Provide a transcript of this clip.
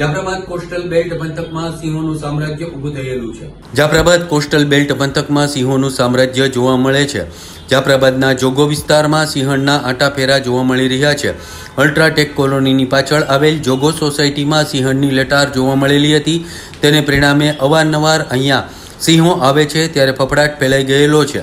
Jafrabad coastal belt પંથકમાં સિંહોનું સામ્રાજ્ય ઊભું થયેલું છે. જાફરાબાદ કોસ્ટલ બેલ્ટ પંથકમાં સિંહોનું સામ્રાજ્ય જોવા મળે છે. જાફરાબાદના જોગો વિસ્તારમાં સિંહણના આંટાફેરા જોવા મળી રહ્યા છે. અલ્ટ્રાટેક કોલોનીની પાછળ આવેલ જોગો સોસાયટીમાં સિંહણની લટાર જોવા મળેલી હતી. તેને પરિણામે અવારનવાર અહીંયા સિંહો આવે છે, ત્યારે ફફડાટ ફેલાઈ ગયેલો છે.